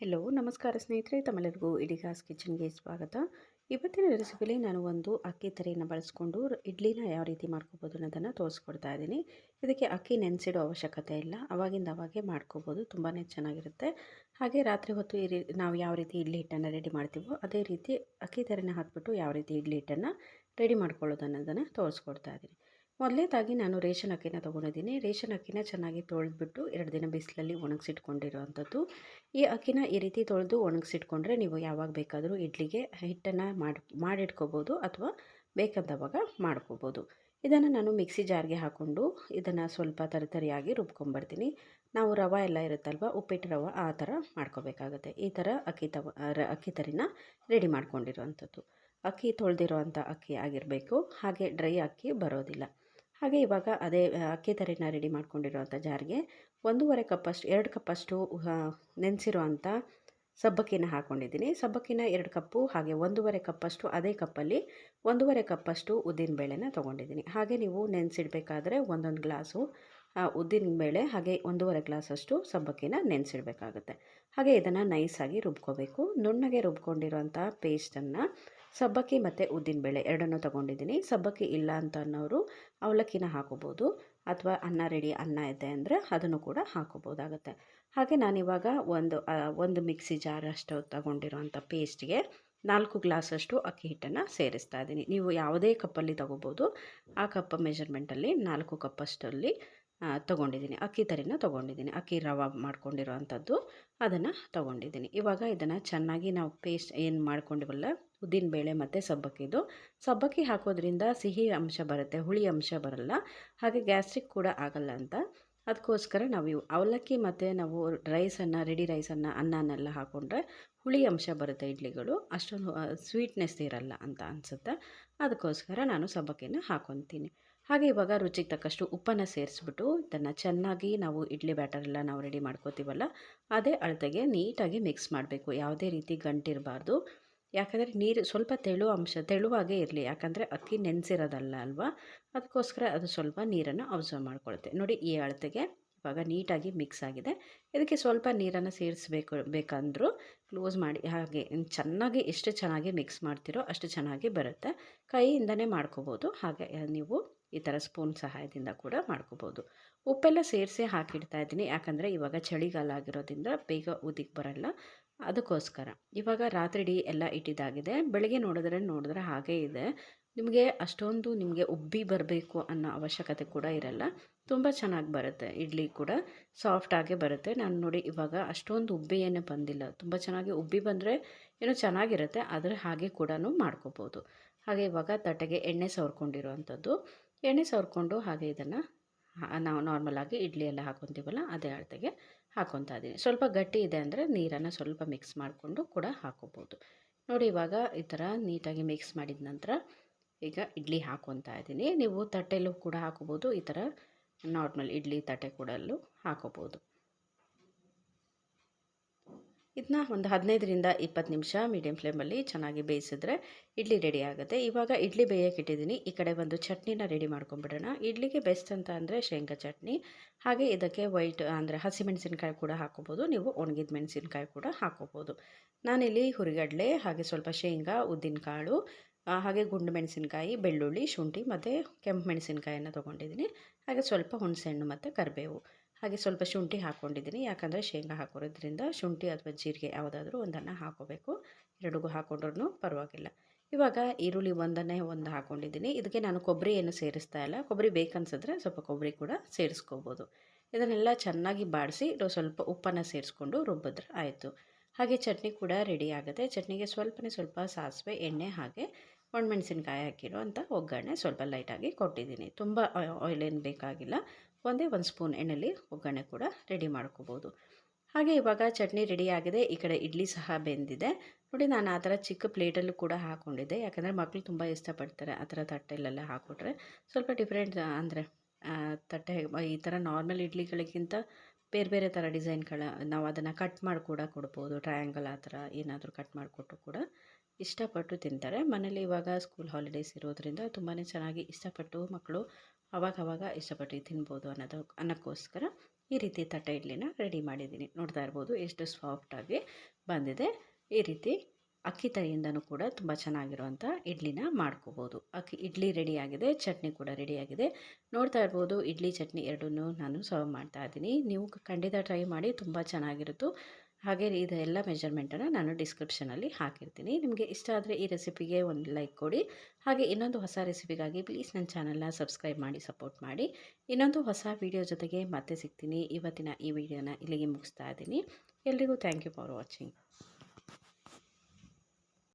Hello ನಮಸ್ಕಾರ ಸ್ನೇಹಿತರೆ, ತಮ್ಮೆಲ್ಲರಿಗೂ ಇಡಿಗಾಸ್ ಕಿಚನ್ಗೆ ಸ್ವಾಗತ. ಇವತ್ತಿನ ರೆಸಿಪಿಲಿ ನಾನು ಒಂದು ಅಕ್ಕಿ ತರಿಯನ್ನು ಬಳಸ್ಕೊಂಡು ಇಡ್ಲಿನ ಯಾವ ರೀತಿ ಮಾಡ್ಕೋಬೋದು ಅನ್ನೋದನ್ನು ತೋರಿಸ್ಕೊಡ್ತಾ ಇದ್ದೀನಿ. ಇದಕ್ಕೆ ಅಕ್ಕಿ ನೆನೆಸಿಡೋ ಅವಶ್ಯಕತೆ ಇಲ್ಲ, ಅವಾಗಿಂದ ಅವಾಗೆ ಮಾಡ್ಕೋಬೋದು ತುಂಬಾ ಚೆನ್ನಾಗಿರುತ್ತೆ. ಹಾಗೆ ರಾತ್ರಿ ಹೊತ್ತು ಈ ನಾವು ಯಾವ ರೀತಿ ಇಡ್ಲಿ ಹಿಟ್ಟನ್ನು ರೆಡಿ ಮಾಡ್ತೀವೋ ಅದೇ ರೀತಿ ಅಕ್ಕಿ ತರಿನ ಹಾಕಿಬಿಟ್ಟು ಯಾವ ರೀತಿ ಇಡ್ಲಿ ಹಿಟ್ಟನ್ನು ರೆಡಿ ಮಾಡ್ಕೊಳ್ಳೋದು ಅನ್ನೋದನ್ನು ತೋರಿಸ್ಕೊಡ್ತಾ ಇದ್ದೀನಿ. ಮೊದಲನೇದಾಗಿ ನಾನು ರೇಷನ್ ಅಕ್ಕಿನ ತೊಗೊಂಡಿದ್ದೀನಿ. ರೇಷನ್ ಅಕ್ಕಿನ ಚೆನ್ನಾಗಿ ತೊಳೆದ್ಬಿಟ್ಟು ಎರಡು ದಿನ ಬಿಸಿಲಲ್ಲಿ ಒಣಗಿಸಿಟ್ಕೊಂಡಿರೋವಂಥದ್ದು. ಈ ಅಕ್ಕಿನ ಈ ರೀತಿ ತೊಳೆದು ಒಣಗಿಸಿಟ್ಕೊಂಡ್ರೆ ನೀವು ಯಾವಾಗ ಬೇಕಾದರೂ ಇಡ್ಲಿಗೆ ಹಿಟ್ಟನ್ನು ಮಾಡಿ, ಮಾಡಿಟ್ಕೋಬೋದು ಅಥವಾ ಬೇಕಾದವಾಗ ಮಾಡ್ಕೋಬೋದು. ಇದನ್ನು ನಾನು ಮಿಕ್ಸಿ ಜಾರ್ಗೆ ಹಾಕ್ಕೊಂಡು ಇದನ್ನು ಸ್ವಲ್ಪ ತರಿತರಿಯಾಗಿ ರುಬ್ಕೊಂಬರ್ತೀನಿ ನಾವು ರವೆ ಎಲ್ಲ ಇರುತ್ತಲ್ವ, ಉಪ್ಪಿಟ್ಟು ರವೆ ಆ ಥರ ಮಾಡ್ಕೋಬೇಕಾಗತ್ತೆ. ಈ ಥರ ಅಕ್ಕಿ ತವ ಅಕ್ಕಿ ತರಿನ ರೆಡಿ ಮಾಡ್ಕೊಂಡಿರೋವಂಥದ್ದು. ಅಕ್ಕಿ ತೊಳೆದಿರೋವಂಥ ಅಕ್ಕಿ ಆಗಿರಬೇಕು. ಹಾಗೆ ಡ್ರೈ ಅಕ್ಕಿ ಬರೋದಿಲ್ಲ. ಹಾಗೆ ಇವಾಗ ಅದೇ ಅಕ್ಕಿ ತರಿನ ರೆಡಿ ಮಾಡ್ಕೊಂಡಿರೋವಂಥ ಜಾರಿಗೆ ಒಂದೂವರೆ ಕಪ್ಪಷ್ಟು, ಎರಡು ಕಪ್ಪಷ್ಟು ನೆನೆಸಿರುವಂಥ ಸಬ್ಬಕ್ಕಿನ ಹಾಕ್ಕೊಂಡಿದ್ದೀನಿ ಸಬ್ಬಕ್ಕಿನ ಎರಡು ಕಪ್ಪು, ಹಾಗೆ ಒಂದೂವರೆ ಕಪ್ಪಷ್ಟು ಅದೇ ಕಪ್ಪಲ್ಲಿ ಒಂದೂವರೆ ಕಪ್ಪಷ್ಟು ಉದ್ದಿನಬೇಳೆನ ತೊಗೊಂಡಿದ್ದೀನಿ. ಹಾಗೆ ನೀವು ನೆನೆಸಿಡಬೇಕಾದ್ರೆ ಒಂದೊಂದು ಗ್ಲಾಸು ಉದ್ದಿನಬೇಳೆ ಹಾಗೆ ಒಂದೂವರೆ ಗ್ಲಾಸಷ್ಟು ಸಬ್ಬಕ್ಕಿನ ನೆನೆಸಿಡಬೇಕಾಗುತ್ತೆ. ಹಾಗೆ ಇದನ್ನು ನೈಸಾಗಿ ರುಬ್ಕೋಬೇಕು. ನುಣ್ಣಗೆ ರುಬ್ಕೊಂಡಿರುವಂಥ ಪೇಸ್ಟನ್ನು ಸಬ್ಬಕ್ಕಿ ಮತ್ತು ಉದ್ದಿನಬೇಳೆ ಎರಡನ್ನೂ ತೊಗೊಂಡಿದ್ದೀನಿ. ಸಬ್ಬಕ್ಕಿ ಇಲ್ಲ ಅಂತ ಅನ್ನೋರು ಅವಲಕ್ಕಿನ ಹಾಕೋಬೋದು ಅಥವಾ ಅನ್ನ ರೆಡಿ ಅನ್ನ ಇದೆ ಅಂದರೆ ಅದನ್ನು ಕೂಡ ಹಾಕೋಬೋದಾಗುತ್ತೆ. ಹಾಗೆ ನಾನಿವಾಗ ಒಂದು ಒಂದು ಮಿಕ್ಸಿ ಜಾರ್ ಅಷ್ಟು ತೊಗೊಂಡಿರೋಂಥ ಪೇಸ್ಟ್ಗೆ ನಾಲ್ಕು ಗ್ಲಾಸಷ್ಟು ಅಕ್ಕಿ ಹಿಟ್ಟನ್ನು ಸೇರಿಸ್ತಾ ಇದ್ದೀನಿ. ನೀವು ಯಾವುದೇ ಕಪ್ಪಲ್ಲಿ ತೊಗೋಬೋದು. ಆ ಕಪ್ ಮೆಷರ್ಮೆಂಟಲ್ಲಿ ನಾಲ್ಕು ಕಪ್ಪಷ್ಟಲ್ಲಿ ತೊಗೊಂಡಿದ್ದೀನಿ. ಅಕ್ಕಿ ತರಿನ ತೊಗೊಂಡಿದ್ದೀನಿ. ಅಕ್ಕಿ ರವೆ ಮಾಡ್ಕೊಂಡಿರೋ ಅಂಥದ್ದು ಅದನ್ನು ತೊಗೊಂಡಿದ್ದೀನಿ. ಇವಾಗ ಇದನ್ನು ಚೆನ್ನಾಗಿ ನಾವು ಪೇಸ್ಟ್ ಏನು ಮಾಡ್ಕೊಂಡಿವಲ್ಲ ಉದ್ದಿನಬೇಳೆ ಮತ್ತು ಸಬ್ಬಕ್ಕಿದು ಸಬ್ಬಕ್ಕಿ ಹಾಕೋದ್ರಿಂದ ಸಿಹಿ ಅಂಶ ಬರುತ್ತೆ, ಹುಳಿ ಅಂಶ ಬರಲ್ಲ. ಹಾಗೆ ಗ್ಯಾಸ್ಟ್ರಿಕ್ ಕೂಡ ಆಗಲ್ಲ ಅಂತ. ಅದಕ್ಕೋಸ್ಕರ ನಾವು ಇವು ಅವಲಕ್ಕಿ ಮತ್ತು ನಾವು ರೈಸನ್ನು, ರೆಡಿ ರೈಸನ್ನು, ಅನ್ನನೆಲ್ಲ ಹಾಕ್ಕೊಂಡ್ರೆ ಹುಳಿ ಅಂಶ ಬರುತ್ತೆ ಇಡ್ಲಿಗಳು. ಅಷ್ಟೊಂದು ಸ್ವೀಟ್ನೆಸ್ ಇರಲ್ಲ ಅಂತ ಅನಿಸುತ್ತೆ. ಅದಕ್ಕೋಸ್ಕರ ನಾನು ಸಬ್ಬಕ್ಕಿನ ಹಾಕ್ಕೊತೀನಿ ಹಾಗೆ ಇವಾಗ ರುಚಿಗೆ ತಕ್ಕಷ್ಟು ಉಪ್ಪನ್ನು ಸೇರಿಸ್ಬಿಟ್ಟು ಇದನ್ನು ಚೆನ್ನಾಗಿ ನಾವು ಇಡ್ಲಿ ಬ್ಯಾಟರ್ ಎಲ್ಲ ನಾವು ರೆಡಿ ಮಾಡ್ಕೋತೀವಲ್ಲ, ಅದೇ ಅಳತೆಗೆ ನೀಟಾಗಿ ಮಿಕ್ಸ್ ಮಾಡಬೇಕು. ಯಾವುದೇ ರೀತಿ ಗಂಟಿರಬಾರ್ದು. ಯಾಕಂದರೆ ನೀರು ಸ್ವಲ್ಪ ತೆಳು ಅಂಶ, ತೆಳುವಾಗೇ ಇರಲಿ. ಯಾಕಂದರೆ ಅಕ್ಕಿ ನೆನೆಸಿರೋದಲ್ಲ ಅಲ್ವಾ? ಅದಕ್ಕೋಸ್ಕರ ಅದು ಸ್ವಲ್ಪ ನೀರನ್ನು ಅಬ್ಸರ್ವ್ ಮಾಡ್ಕೊಳುತ್ತೆ ನೋಡಿ ಈ ಅಳತೆಗೆ ಇವಾಗ ನೀಟಾಗಿ ಮಿಕ್ಸ್ ಆಗಿದೆ. ಇದಕ್ಕೆ ಸ್ವಲ್ಪ ನೀರನ್ನು ಸೇರಿಸಬೇಕು, ಬೇಕಂದರೂ ಕ್ಲೋಸ್ ಮಾಡಿ, ಹಾಗೆ ಚೆನ್ನಾಗಿ ಎಷ್ಟು ಚೆನ್ನಾಗಿ ಮಿಕ್ಸ್ ಮಾಡ್ತೀರೋ ಅಷ್ಟು ಚೆನ್ನಾಗಿ ಬರುತ್ತೆ. ಕೈಯಿಂದನೇ ಮಾಡ್ಕೋಬೋದು. ಹಾಗೆ ನೀವು ಈ ಥರ ಸ್ಪೂನ್ ಸಹಾಯದಿಂದ ಕೂಡ ಮಾಡ್ಕೋಬೋದು. ಉಪ್ಪೆಲ್ಲ ಸೇರಿಸಿ ಹಾಕಿಡ್ತಾ ಇದ್ದೀನಿ. ಯಾಕಂದರೆ ಇವಾಗ ಚಳಿಗಾಲ ಆಗಿರೋದ್ರಿಂದ ಬೇಗ ಉದಿಗೆ ಬರಲ್ಲ. ಅದಕ್ಕೋಸ್ಕರ. ಇವಾಗ ರಾತ್ರಿ ಇಡೀ ಎಲ್ಲ ಇಟ್ಟಿದ್ದಾಗಿದೆ. ಬೆಳಗ್ಗೆ ನೋಡಿದ್ರೆ ನೋಡಿದ್ರೆ ಹಾಗೇ ಇದೆ. ನಿಮಗೆ ಅಷ್ಟೊಂದು ನಿಮಗೆ ಉಬ್ಬಿ ಬರಬೇಕು ಅನ್ನೋ ಅವಶ್ಯಕತೆ ಕೂಡ ಇರಲ್ಲ. ತುಂಬ ಚೆನ್ನಾಗಿ ಬರುತ್ತೆ. ಇಡ್ಲಿ ಕೂಡ ಸಾಫ್ಟಾಗೇ ಬರುತ್ತೆ. ನಾನು ನೋಡಿ ಇವಾಗ ಅಷ್ಟೊಂದು ಉಬ್ಬಿ ಏನು ಬಂದಿಲ್ಲ. ತುಂಬ ಚೆನ್ನಾಗಿ ಉಬ್ಬಿ ಬಂದರೆ ಏನೋ ಚೆನ್ನಾಗಿರುತ್ತೆ. ಆದರೆ ಹಾಗೆ ಕೂಡ ಮಾಡ್ಕೋಬೋದು. ಹಾಗೆ ಇವಾಗ ತಟ್ಟೆಗೆ ಎಣ್ಣೆ ಸವರ್ಕೊಂಡಿರುವಂಥದ್ದು. ಎಣ್ಣೆ ಸವರ್ಕೊಂಡು ಹಾಗೆ ಇದನ್ನು ನಾವು ನಾರ್ಮಲಾಗಿ ಇಡ್ಲಿ ಎಲ್ಲ ಹಾಕೊತೀವಲ್ಲ ಅದೇ ಅಳತೆಗೆ ಹಾಕೊತಾ ಇದ್ದೀನಿ ಸ್ವಲ್ಪ ಗಟ್ಟಿ ಇದೆ ಅಂದರೆ ನೀರನ್ನು ಸ್ವಲ್ಪ ಮಿಕ್ಸ್ ಮಾಡಿಕೊಂಡು ಕೂಡ ಹಾಕೋಬೋದು. ನೋಡಿ ಇವಾಗ ಈ ಥರ ನೀಟಾಗಿ ಮಿಕ್ಸ್ ಮಾಡಿದ ನಂತರ ಈಗ ಇಡ್ಲಿ ಹಾಕೊತಾ ಇದ್ದೀನಿ ನೀವು ತಟ್ಟೆಲ್ಲೂ ಕೂಡ ಹಾಕೋಬೋದು. ಈ ಥರ ನಾರ್ಮಲ್ ಇಡ್ಲಿ ತಟ್ಟೆ ಕೂಡಲ್ಲೂ ಹಾಕೋಬೋದು. ಇದನ್ನ ಒಂದು ಹದಿನೈದರಿಂದ ಇಪ್ಪತ್ತು ನಿಮಿಷ ಮೀಡಿಯಂ ಫ್ಲೇಮಲ್ಲಿ ಚೆನ್ನಾಗಿ ಬೇಯಿಸಿದ್ರೆ ಇಡ್ಲಿ ರೆಡಿ ಆಗುತ್ತೆ. ಇವಾಗ ಇಡ್ಲಿ ಬೇಯಕ್ಕೆ ಇಟ್ಟಿದ್ದೀನಿ. ಈ ಕಡೆ ಒಂದು ಚಟ್ನಿನ ರೆಡಿ ಮಾಡ್ಕೊಂಬಿಡೋಣ ಇಡ್ಲಿಗೆ ಬೆಸ್ಟ್ ಅಂತ ಅಂದರೆ ಶೇಂಗಾ ಚಟ್ನಿ. ಹಾಗೆ ಇದಕ್ಕೆ ವೈಟ್ ಅಂದರೆ ಹಸಿಮೆಣಸಿನ್ಕಾಯಿ ಕೂಡ ಹಾಕೋಬೋದು ನೀವು ಒಣಗಿದ ಮೆಣಸಿನ್ಕಾಯಿ ಕೂಡ ಹಾಕೋಬೋದು ನಾನಿಲ್ಲಿ ಹುರಿಗಡಲೆ, ಹಾಗೆ ಸ್ವಲ್ಪ ಶೇಂಗಾ, ಉದ್ದಿನಕಾಳು ಹಾಗೆ ಗುಂಡು ಮೆಣಸಿನ್ಕಾಯಿ ಬೆಳ್ಳುಳ್ಳಿ, ಶುಂಠಿ, ಮತ್ತು ಕೆಂಪು ಮೆಣಸಿನ್ಕಾಯನ್ನು ತೊಗೊಂಡಿದ್ದೀನಿ. ಹಾಗೆ ಸ್ವಲ್ಪ ಹುಣಸೆಹಣ್ಣು ಮತ್ತು ಕರಿಬೇವು. ಹಾಗೆ ಸ್ವಲ್ಪ ಶುಂಠಿ ಹಾಕ್ಕೊಂಡಿದ್ದೀನಿ ಯಾಕಂದರೆ ಶೇಂಗಾ ಹಾಕೋದ್ರಿಂದ ಶುಂಠಿ ಅಥವಾ ಜೀರಿಗೆ ಯಾವುದಾದ್ರೂ ಒಂದನ್ನು ಹಾಕೋಬೇಕು. ಎರಡಿಗೂ ಹಾಕೊಂಡ್ರೂ ಪರವಾಗಿಲ್ಲ. ಇವಾಗ ಈರುಳ್ಳಿ ಒಂದನ್ನೇ ಒಂದು ಹಾಕ್ಕೊಂಡಿದ್ದೀನಿ ಇದಕ್ಕೆ ನಾನು ಕೊಬ್ಬರಿ ಏನು ಸೇರಿಸ್ತಾ ಇಲ್ಲ. ಕೊಬ್ಬರಿ ಬೇಕನ್ಸಿದ್ರೆ ಸ್ವಲ್ಪ ಕೊಬ್ಬರಿ ಕೂಡ ಸೇರಿಸ್ಕೋಬೋದು. ಇದನ್ನೆಲ್ಲ ಚೆನ್ನಾಗಿ ಬಾಡಿಸಿ ಸ್ವಲ್ಪ ಉಪ್ಪನ್ನು ಸೇರಿಸ್ಕೊಂಡು ರುಬ್ಬಿದ್ರೆ ಆಯಿತು. ಹಾಗೆ ಚಟ್ನಿ ಕೂಡ ರೆಡಿ ಆಗುತ್ತೆ. ಚಟ್ನಿಗೆ ಸ್ವಲ್ಪನೇ ಸ್ವಲ್ಪ ಸಾಸಿವೆ, ಎಣ್ಣೆ ಹಾಗೆ ಒಣಮೆಣಸಿನ್ಕಾಯಿ ಹಾಕಿರೋ ಅಂಥ ಒಗ್ಗರಣೆ ಸ್ವಲ್ಪ ಲೈಟಾಗಿ ಕೊಟ್ಟಿದ್ದೀನಿ. ತುಂಬ ಆಯಿಲ್ ಏನು ಬೇಕಾಗಿಲ್ಲ. ಒಂದೇ ಒಂದು ಸ್ಪೂನ್ ಎಣ್ಣೆಲಿ ಒಗ್ಗರಣೆ ಕೂಡ ರೆಡಿ ಮಾಡ್ಕೋಬೋದು. ಹಾಗೆ ಇವಾಗ ಚಟ್ನಿ ರೆಡಿ ಆಗಿದೆ. ಈ ಕಡೆ ಇಡ್ಲಿ ಸಹ ಬೆಂದಿದೆ. ನೋಡಿ ನಾನು ಆ ಥರ ಚಿಕ್ಕ ಪ್ಲೇಟಲ್ಲೂ ಕೂಡ ಹಾಕ್ಕೊಂಡಿದ್ದೆ ಯಾಕಂದರೆ ಮಕ್ಕಳು ತುಂಬ ಇಷ್ಟಪಡ್ತಾರೆ ಆ ಥರ ತಟ್ಟೆಲೆಲ್ಲ ಹಾಕ್ಕೊಟ್ರೆ ಸ್ವಲ್ಪ ಡಿಫ್ರೆಂಟ್, ಅಂದರೆ ತಟ್ಟೆ, ಈ ಥರ ನಾರ್ಮಲ್ ಇಡ್ಲಿಗಳಿಗಿಂತ ಬೇರೆ ಬೇರೆ ಥರ ಡಿಸೈನ್ಗಳ ನಾವು ಅದನ್ನು ಕಟ್ ಮಾಡಿ ಕೂಡ ಕೊಡ್ಬೋದು. ಟ್ರಯಾಂಗಲ್ ಆ ಥರ ಏನಾದರೂ ಕಟ್ ಮಾಡಿಕೊಟ್ಟು ಕೂಡ. ಇಷ್ಟಪಟ್ಟು ತಿಂತಾರೆ. ಮನೇಲಿ ಇವಾಗ ಸ್ಕೂಲ್ ಹಾಲಿಡೇಸ್ ಇರೋದ್ರಿಂದ ತುಂಬಾ ಚೆನ್ನಾಗಿ ಇಷ್ಟಪಟ್ಟು ಮಕ್ಕಳು ಅವಾಗವಾಗ ಅವಾಗ ಇಷ್ಟಪಟ್ಟು ತಿನ್ಬೋದು ಅನ್ನೋದು, ಅನ್ನೋಕ್ಕೋಸ್ಕರ ಈ ರೀತಿ ತಟ್ಟೆ ಇಡ್ಲಿನ ರೆಡಿ ಮಾಡಿದ್ದೀನಿ. ನೋಡ್ತಾ ಇರ್ಬೋದು ಎಷ್ಟು ಸಾಫ್ಟಾಗಿ ಬಂದಿದೆ. ಈ ರೀತಿ ಅಕ್ಕಿ ತರಿಯಿಂದನೂ ಕೂಡ ತುಂಬ ಚೆನ್ನಾಗಿರುವಂಥ ಇಡ್ಲಿನ ಮಾಡ್ಕೋಬೋದು. ಅಕ್ಕಿ ಇಡ್ಲಿ ರೆಡಿಯಾಗಿದೆ ಚಟ್ನಿ ಕೂಡ ರೆಡಿಯಾಗಿದೆ ನೋಡ್ತಾ ಇರ್ಬೋದು ಇಡ್ಲಿ, ಚಟ್ನಿ ಎರಡನ್ನೂ ನಾನು ಸರ್ವ್ ಮಾಡ್ತಾ ಇದ್ದೀನಿ. ನೀವು ಖಂಡಿತ ಟ್ರೈ ಮಾಡಿ, ತುಂಬ ಚೆನ್ನಾಗಿರುತ್ತು. ಹಾಗೆ ಇದೆಲ್ಲ ಮೆಜರ್ಮೆಂಟನ್ನು ನಾನು ಡಿಸ್ಕ್ರಿಪ್ಷನಲ್ಲಿ ಹಾಕಿರ್ತೀನಿ. ನಿಮಗೆ ಇಷ್ಟ ಆದರೆ ಈ ರೆಸಿಪಿಗೆ ಒಂದು ಲೈಕ್ ಕೊಡಿ. ಹಾಗೆ ಇನ್ನೊಂದು ಹೊಸ ರೆಸಿಪಿಗಾಗಿ ಪ್ಲೀಸ್ ನನ್ನ ಚಾನಲ್ನ ಸಬ್ಸ್ಕ್ರೈಬ್ ಮಾಡಿ ಸಪೋರ್ಟ್ ಮಾಡಿ. ಇನ್ನೊಂದು ಹೊಸ ವೀಡಿಯೋ ಜೊತೆಗೆ ಮತ್ತೆ ಸಿಗ್ತೀನಿ. ಇವತ್ತಿನ ಈ ವಿಡಿಯೋನ ಇಲ್ಲಿಗೆ ಮುಗಿಸ್ತಾ ಇದ್ದೀನಿ. ಎಲ್ರಿಗೂ ಥ್ಯಾಂಕ್ ಯು ಫಾರ್ ವಾಚಿಂಗ್